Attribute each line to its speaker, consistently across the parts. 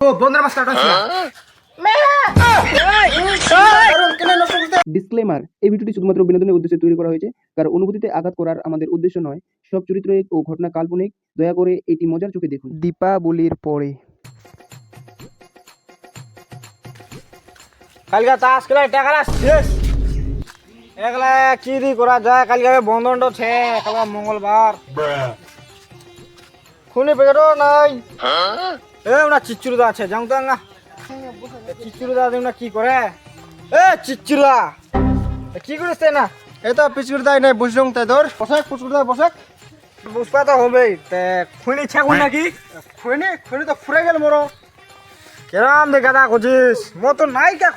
Speaker 1: ও বন্ধুরা মাছ কাটা
Speaker 2: ডিসক্লেমার এই ভিডিওটি শুধুমাত্র বিনোদনের উদ্দেশ্যে তৈরি করা হয়েছে কারণ অনুভূতিতে আঘাত করার আমাদের উদ্দেশ্য নয়। সব চরিত্র ও ঘটনা কাল্পনিক দয়া করে এটি মজার চোখে দেখুন। দীপাবলির পরে।
Speaker 1: কালকে তাস খেলায় টাকাটা শেষ একলা কি দি করা যায়? কালকে বন্ধনটা ছে কালকে মঙ্গলবার। খুনি পেকেটও নাই। এ ওনা চিচুরদা আছে যাও তো না চিচুরদা কি করে? এ কি না
Speaker 3: এই তো নাই তাই ধর। বসাক বসাক।
Speaker 1: তো হবেই। তে ছাগুন নাকি?
Speaker 3: তো ফুরে গেল মোর।
Speaker 1: কেরাম দে গাদা করছিস মো তো নাই কা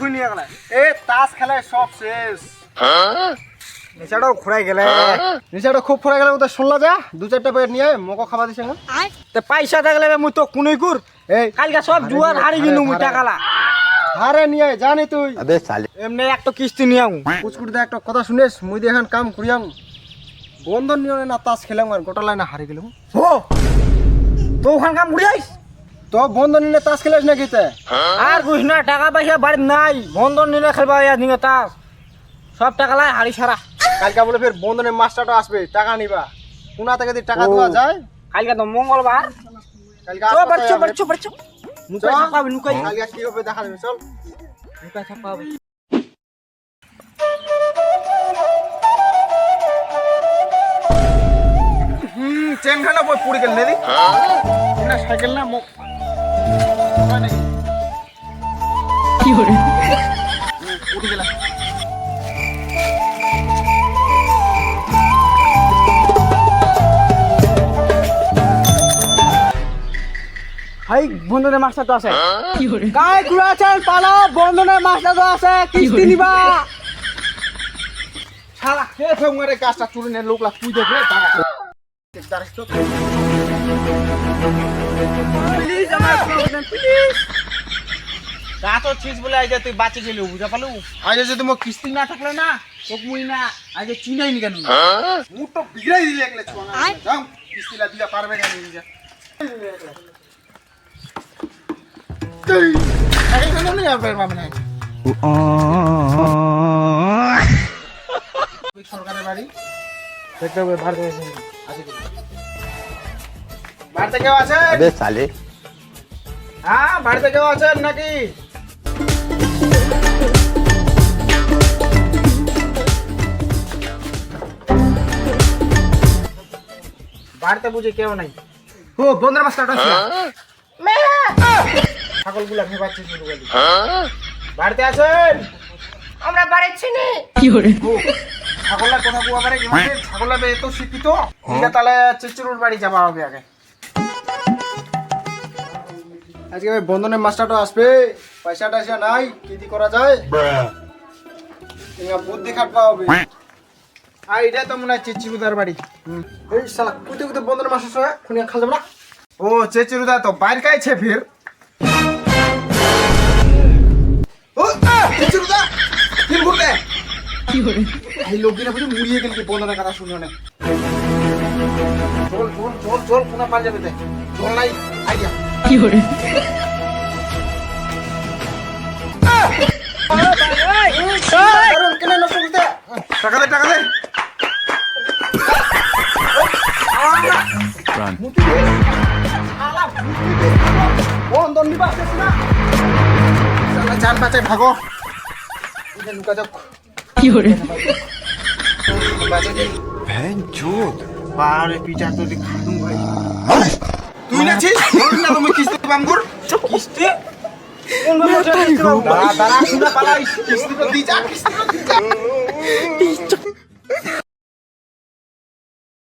Speaker 3: এই তাস খেলায় সব শেষ।
Speaker 1: খুঁড়াই গেলে।
Speaker 3: খুব ফুরে গেল শুনলা যা দু চারটা পেট নিয়ে মকো খাবা দিছে
Speaker 1: তে পয়সা থাকলে মুই তো কুনি কুর।
Speaker 3: এই
Speaker 1: কালকে সব জুয়ার হারি কিনু মুই টাকালা
Speaker 3: হারে নিয়ে জানি তুই।
Speaker 1: এমনি একটা কিস্তি নিয়ে আউ
Speaker 3: দা একটা কথা শুনিস মুই দিয়ে এখন কাম করিয়াম বন্ধন নিয়ে না তাস খেলাম আর গোটা লাইনে হারে গেলাম।
Speaker 1: ও তো ওখান কাম ঘুরে আইস?
Speaker 3: তো বন্ধন নিলে তাস খেলাস নাকি তে?
Speaker 1: আর বুঝ না টাকা পয়সা বাড়ি নাই। বন্ধন নিলে খেলবা ইয়া দিনে তাস। সব টাকা লাই হারি সারা
Speaker 3: কালকে বলে ফের বন্ধনের মাস্টারটা আসবে টাকা নিবা। কোনা থেকে যদি টাকা। দেওয়া যায়?
Speaker 1: কালকে তো মঙ্গলবার।
Speaker 3: কালকে
Speaker 1: চো
Speaker 3: আসবে
Speaker 1: বাড়ি চো
Speaker 3: তো
Speaker 1: বাড়ি চো বাড়ি চো নুকাই ছাপাবি নুকাই
Speaker 3: কালকে কি হবে দেখা যাবে চল।
Speaker 1: নুকাই ছাপাবি
Speaker 3: হুম চেন বই পুড়ে গেল না সাইকেল না মোক পুড়ে গেল
Speaker 1: হাই বন্ধনের মাস্টার তো আছে। গাই গুড়া চাল পালো বন্ধনের মাস্টার তো আছে কিস্তি নিবা।
Speaker 3: শালা কে ফেঙ্গারে গাছটা চুরি নে লোকলা তুই দেখে টাকা দাঁড়াস তো
Speaker 1: প্লিজ আমার প্লিজ
Speaker 3: তা তো চিজ বলে আইজা তুই বাঁচে গেলি বুঝা পালু আজ যদি মো কিস্তি না থাকলে না তোকে মুই না আজ চিনাই নি কেন মুখ তো বিগড়াই দিলে একলে ছোনা যাও কিস্তিলা দিলা পারবে কেন নিজে? Nakita
Speaker 1: na na yan,
Speaker 3: pero mamaya na. কেউ আছে? হ্যাঁ, বাড়িতে কেউ আছেন নাকি? বাড়িতে বুঝে কেউ নাই।
Speaker 1: ও বন্ধুরা মাস্টার তো আছে
Speaker 3: ছাগলগুলা ভেবাচ্ছে শুরু করে বাড়িতে আছেন
Speaker 1: আমরা বাড়ির ছিনি
Speaker 3: ছাগলের কথা কুয়া পারে কি মানে ছাগলের বে এত শিক্ষিত। এটা তাহলে চিচুরুর বাড়ি যাবা হবে আগে। আজকে ওই বন্ধনের মাস্টারটা আসবে। পয়সা টয়সা নাই কি দি করা যায়? বুদ্ধি খাটবা হবে। আর এটা তো মনে হয় চেচিরুদার বাড়ি। এই শালা কুতে কুতে বন্ধনের মাস্টার সঙ্গে খুনিয়া খাল যাবে না? ও চেচিরুদা তো বাইর কাইছে ফির। লোকগুলো বুঝে মুড়িয়ে গেল কি বন্ধনের কথা শুনে অনেক চল চল চল চল কোনা যাবে তে চল নাই কেন নষ্ট করতে টাকা দে। টাকা দে। বন্ধন নিবা না জান বাঁচাই ভাগো। লুকা যাক বারে পিজা তো দি ভাই। তুই নাছিস বল না তুমি কিস্তি বামগুর
Speaker 1: কিস্তি?
Speaker 3: দাঁড়া দাঁড়া শুনে পালাই কিস্তি তো দি যা কিস্তি তো দি যা।